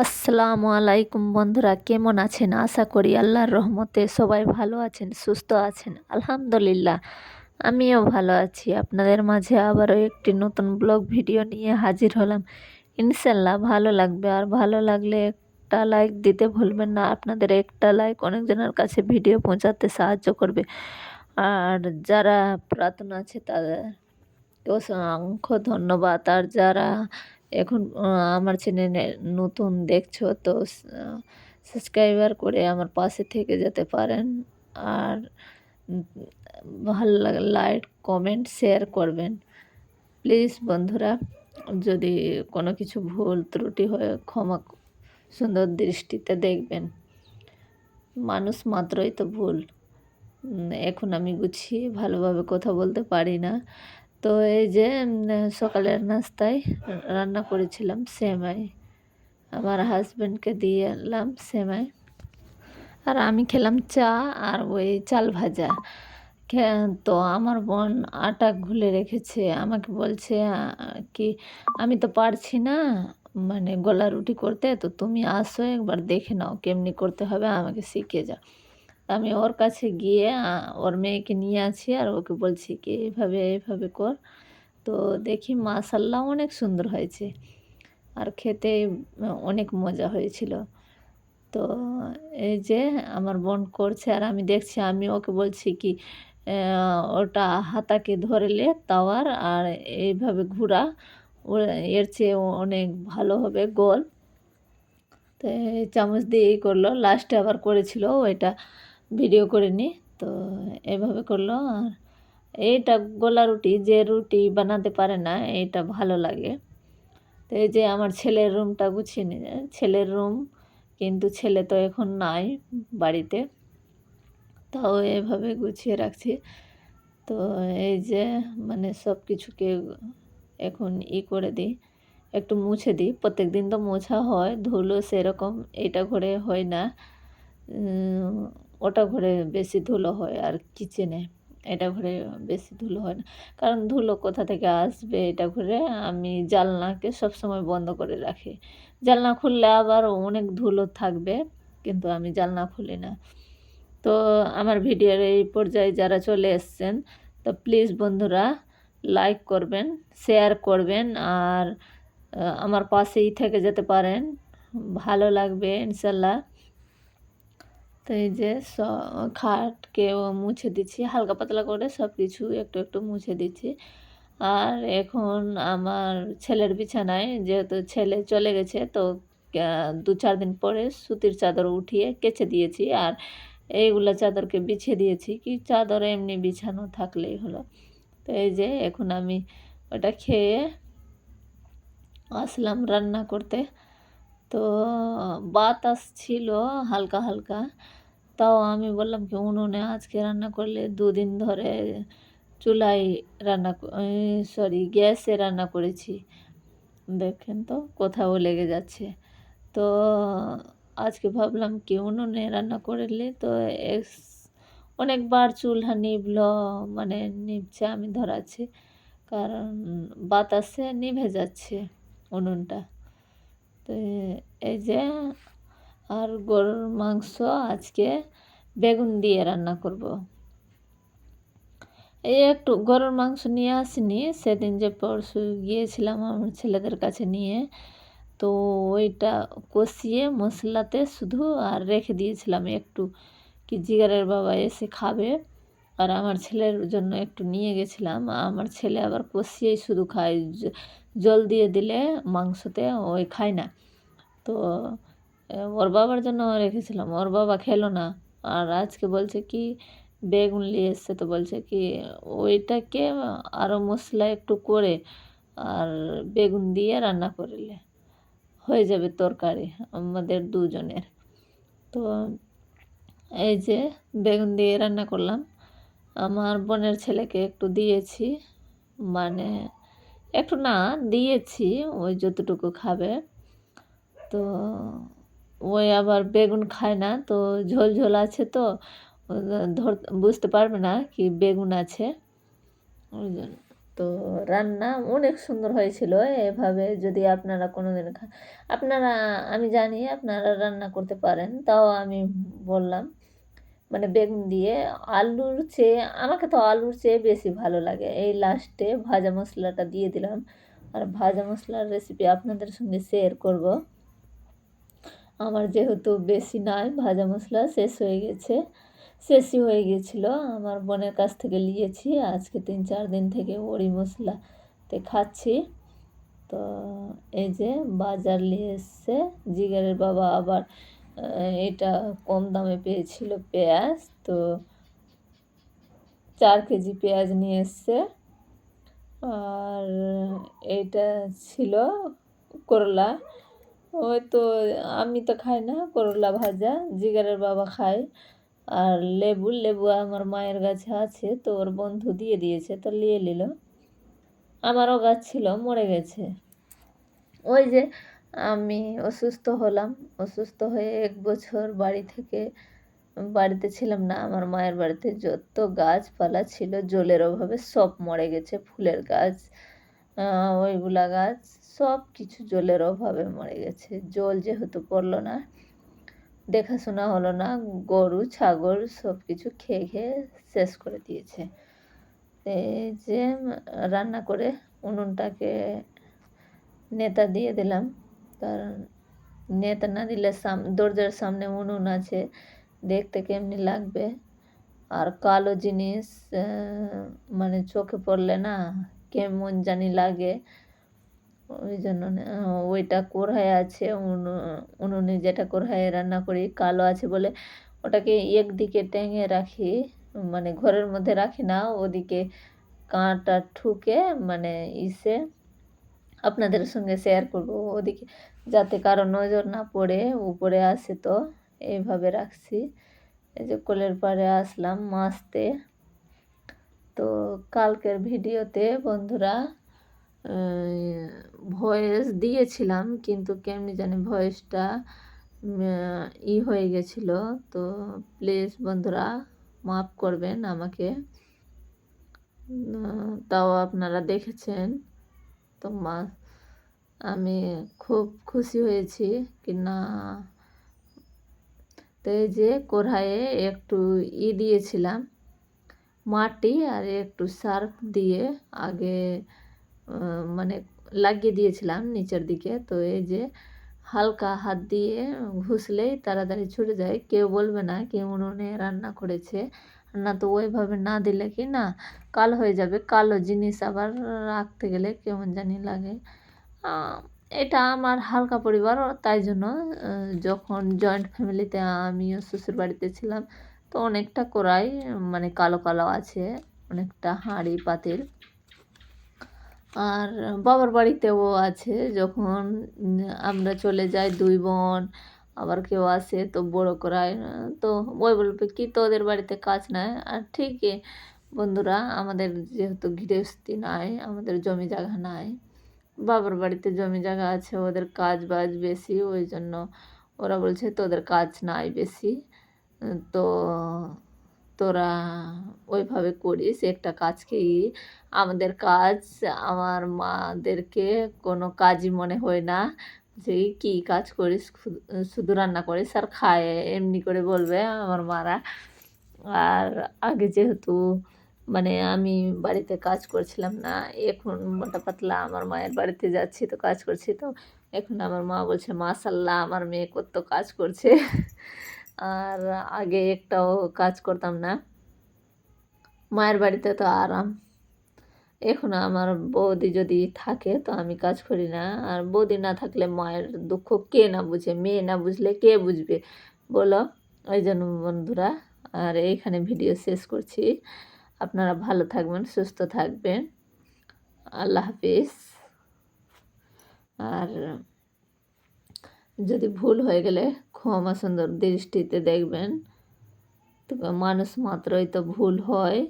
আসসালামু আলাইকুম বন্ধুরা, কেমন আছেন? আশা করি আল্লাহর রহমতে সবাই ভালো আছেন, সুস্থ আছেন। আলহামদুলিল্লাহ, আমিও ভালো আছি। আপনাদের মাঝে আবারও একটি নতুন ব্লগ ভিডিও নিয়ে হাজির হলাম। ইনশাল্লাহ ভালো লাগবে, আর ভালো লাগলে একটা লাইক দিতে ভুলবেন না। আপনাদের একটা লাইক অনেকজনের কাছে ভিডিও পৌঁছাতে সাহায্য করবে। আর যারা প্রার্থনা আছে, তাদের অসংখ্য ধন্যবাদ। আর যারা এখন আমার চ্যানেলে নতুন দেখছ, তো সাবস্ক্রাইবার করে আমার পাশে থেকে যেতে পারেন। আর ভালো লাগে, লাইক, কমেন্ট, শেয়ার করবেন। প্লিজ বন্ধুরা, যদি কোনো কিছু ভুল ত্রুটি হয়ে, ক্ষমা সুন্দর দৃষ্টিতে দেখবেন। মানুষ মাত্রই তো ভুল। এখন আমি গুছিয়ে ভালোভাবে কথা বলতে পারি না। তো এই যে সকালের নাস্তায় রান্না করেছিলাম সেমাই। আমার হাজব্যান্ডকে দিয়ে এলাম সেমাই। আর আমি খেলাম চা আর ওই চাল ভাজা। তো আমার বোন আটা ঘুলে রেখেছে। আমাকে বলছে কি, আমি তো পারছি না মানে গলা রুটি করতে, তো তুমি আসো একবার দেখে নাও কেমনি করতে হবে, আমাকে শিখে যাও। আমি ওর কাছে গিয়ে ওর মেয়েকে নিয়ে আছি আর ওকে বলছি কি, এভাবে এভাবে কর। তো দেখি মাসাল্লাহ অনেক সুন্দর হয়েছে। আর খেতে অনেক মজা হয়েছিল। তো এই যে আমার বোন করছে আর আমি দেখছি, আমি ওকে বলছি কি ওটা হাতাকে ধরলে তাওয়ার আর এইভাবে ঘুরা এর চেয়ে অনেক ভালো হবে গোল। তো চামচ দিয়েই করল। লাস্টে আবার করেছিল ওইটা ভিডিও করে নি। তো এভাবে করল। আর এইটা গোলা রুটি, যে রুটি বানাতে পারে না এটা ভালো লাগে। তো এই যে আমার ছেলের রুমটা গুছিয়ে নিয়ে ছেলের রুম কিন্তু ছেলে তো এখন নাই বাড়িতে। তাও এভাবে গুছিয়ে রাখছি। তো এই যে মানে সব কিছুকে এখন ই করে দিই। একটু মুছে দিই। প্রত্যেক দিন তো মোছা হয়, ধুলো সেরকম এটা ঘরে হয় না। ওটা ঘরে বেশি ধুলো হয় আর কিচেনে এটা ঘরে বেশি ধুলো হয় না। কারণ ধুলো কোথা থেকে আসবে এটা ঘরে আমি জালনাকে সবসময় বন্ধ করে রাখি। জালনা খুললে আবার অনেক ধুলো থাকবে, কিন্তু আমি জালনা খুলি না। তো আমার ভিডিওর এই পর্যায়ে যারা চলে এসছেন, তো প্লিজ বন্ধুরা লাইক করবেন শেয়ার করবেন আর আমার পাশেই থেকে যেতে পারেন। ভালো লাগবে ইনশাল্লাহ। তো এই যে স খাটকেও মুছে দিচ্ছি, হালকা পাতলা করে সব কিছু একটু একটু মুছে দিচ্ছি। আর এখন আমার ছেলের বিছানায় যেহেতু ছেলে চলে গেছে, তো দু চার দিন পরে সুতির চাদর উঠিয়ে কেচে দিয়েছি। আর এইগুলো চাদরকে বিছিয়ে দিয়েছি কি চাদর এমনি বিছানো থাকলেই হলো। তো এই যে এখন আমি ওটা খেয়ে আসলাম রান্না করতে। তো বাতাস ছিল হালকা হালকা। তাও আমি বললাম কি, উনুনে আজকে রান্না করলে দুদিন ধরে চুলায় রান্না সরি গ্যাসে রান্না করেছি। দেখেন তো কোথাও লেগে যাচ্ছে। তো আজকে ভাবলাম কি, উনুনে রান্না করলে তো অনেকবার চুলহা নিভল মানে নিভছে, আমি ধরাচ্ছি। কারণ বাতাসে নিভে যাচ্ছে উনুনটা। তো এই যে আর গরুর মাংস আজকে বেগুন দিয়ে রান্না করব। এই একটু গরুর মাংস নিয়ে আসিনি, সেদিন যে পরশু গিয়েছিলাম আমার ছেলেদের কাছে নিয়ে, তো ওইটা কষিয়ে মশলাতে শুধু আর রেখে দিয়েছিলাম একটু, কি জিগারের বাবা এসে খাবে, আর আমার ছেলের জন্য একটু নিয়ে গেছিলাম, আমার ছেলে আবার কষিয়েই শুধু খায় জল দিয়ে দিলে মাংসতে ওই খায় না। তো ওর বাবার জন্য রেখেছিলাম। ওর বাবা খেলো না। আর আজকে বলছে কি, বেগুন নিয়ে এসছে তো বলছে কি, ওইটাকে আরও মশলা একটু করে আর বেগুন দিয়ে রান্না করলে হয়ে যাবে তরকারি আমাদের দুজনের। তো, এই যে বেগুন দিয়ে রান্না করলাম। আমার বোনের ছেলেকে একটু দিয়েছি। মানে একটু না দিয়েছি, ওই যতটুকু খাবে। তো ওই আবার বেগুন খায় না, তো ঝোল ঝোল আছে তো ধর, বুঝতে পারবে না কি বেগুন আছে। ওই জন্য। তো রান্না অনেক সুন্দর হয়েছিল এভাবে, যদি আপনারা কোনো দিন খা, আপনারা, আমি জানি আপনারা রান্না করতে পারেন, তাও আমি বললাম। মানে বেগুন দিয়ে আলুর চেয়ে, আমাকে তো আলুর চেয়ে বেশি ভালো লাগে। এই লাস্টে ভাজা মশলাটা দিয়ে দিলাম। আর ভাজা মশলার রেসিপি আপনাদের সঙ্গে শেয়ার করব। আমার যেহেতু বেশি নাই, ভাজা মশলা শেষ হয়ে গেছে। শেষই হয়ে গিয়েছিল আমার বোনের কাছ থেকে নিয়েছি। আজকে তিন চার দিন থেকে ওরই মশলাতে খাচ্ছি। তো এই যে বাজার নিয়ে এসছে। জিগারের বাবা আবার এটা কম দামে পেয়েছিল পেঁয়াজ। তো চার কেজি পেঁয়াজ নিয়ে এসছে। আর এইটা ছিল করলা। ওই তো আমি তো খাই না, করলা ভাজা। জিগারের বাবা খায়। আর লেবু লেবু আমার মায়ের গাছে আছে, তো ওর বন্ধু দিয়ে দিয়েছে, তো নিয়ে নিল। আমারও গাছ ছিল, মরে গেছে। ওই যে আমি অসুস্থ হলাম। অসুস্থ হয়ে এক বছর বাড়ি থেকে, বাড়িতে ছিলাম না। আমার মায়ের বাড়িতে যত গাছপালা ছিল, জলের অভাবে সব মরে গেছে। ফুলের গাছ ওইগুলা গাছ, সব কিছু জলের অভাবে মরে গেছে। জল যেহেতু পড়ল না, দেখাশোনা হলো না, গরু, ছাগল সব কিছু খেয়ে খেয়ে শেষ করে দিয়েছে। এই যে রান্না করে উনুনটাকে নেতা দিয়ে দিলাম। কারণ নেতা না দিলে সাম, দরজার সামনে উনুন আছে, দেখতে কেমনি লাগবে? আর কালো জিনিস মানে চোখে পড়লে না কেমন জানি লাগে। ওই জন্য ওইটা কড়াই আছে উনুনে যেটা কড়াইয়ে রান্না করি, কালো আছে বলে ওটাকে একদিকে টেঙে রাখি মানে ঘরের মধ্যে রাখি না, ওদিকে কাঁটা ঠুকে মানে ইসে আপনাদের সঙ্গে শেয়ার করব। ওদিকে যাতে কারও নজর না পড়ে, উপরে আসে তো, এইভাবে রাখছি। এই যে কোলের পাড়ে আসলাম মাছতে। তো কালকের ভিডিওতে বন্ধুরা ভয়েস দিয়েছিলাম, কিন্তু কেমনি জানি ভয়েসটা ই হয়ে গেছিল। তো প্লিজ বন্ধুরা, মাফ করবেন আমাকে। তাও আপনারা দেখেছেন। তো মা আমি খুব খুশি হয়েছি কি না। তো এই যে কড়াইয়ে একটু ই দিয়েছিলাম, মাটি আর একটু সার্ফ দিয়ে আগে মানে লাগিয়ে দিয়েছিলাম নিচের দিকে। তো এই যে হালকা হাত দিয়ে ঘুষলেই তাড়াতাড়ি ছুটে যায়। কেউ বলবে না কি উনুনে রান্না করেছে। না তো ওইভাবে না দিলে কি না কালো হয়ে যাবে। কালো জিনিস আবার রাখতে গেলে কেমন জানি লাগে। এটা আমার হালকা পরিবার, তাই জন্য যখন জয়েন্ট ফ্যামিলিতে আমিও শ্বশুর বাড়িতে ছিলাম, তো অনেকটা কড়াই মানে কালো কালো আছে, অনেকটা হাঁড়ি, পাতিল। আর বাবার বাড়িতেও আছে, যখন আমরা চলে যাই দুই বোন আবার কেউ আসে তো বড় করায় তো ওই বলবে কি তোদের বাড়িতে কাজ নাই? আর ঠিকই, বন্ধুরা, আমাদের যেহেতু গৃহস্থী নাই, আমাদের জমি জায়গা নাই, বাবার বাড়িতে জমি জায়গা আছে, ওদের কাজ বাজ বেশি, ওই জন্য ওরা বলছে তোদের কাজ নাই বেশি, তো তোরা ওইভাবে করিস, একটা কাজকেই আমাদের কাজ আমার মাদেরকে কোনো কাজই মনে হয় না যে, কী কাজ করিস? শুধু রান্না করিস আর খায়। এমনি করে বলবে আমার মারা। আর আগে যেহেতু মানে আমি বাড়িতে কাজ করছিলাম না, এখন মোটা পাতলা আমার মায়ের বাড়িতে যাচ্ছি তো কাজ করছি তো, এখন আমার মা বলছে মাসাল্লাহ আমার মেয়ে কত কাজ করছে। আর আগে একটাও কাজ করতাম না। মায়ের বাড়িতে তো আরাম। এখন আমার বৌদি যদি থাকে তো আমি কাজ করি না। আর বৌদি না থাকলে মায়ের দুঃখ কে না বুঝে? মেয়ে না বুঝলে কে বুঝবে? বলো, ওই জন্য বন্ধুরা, আর এইখানে ভিডিও শেষ করছি। আপনারা ভালো থাকবেন, সুস্থ থাকবেন। আল্লাহ হাফিজ। আর যদি ভুল হয়ে গেলে ক্ষমা সুন্দর দৃষ্টিতে দেখবেন। তো মানুষ মাত্রই তো ভুল হয়।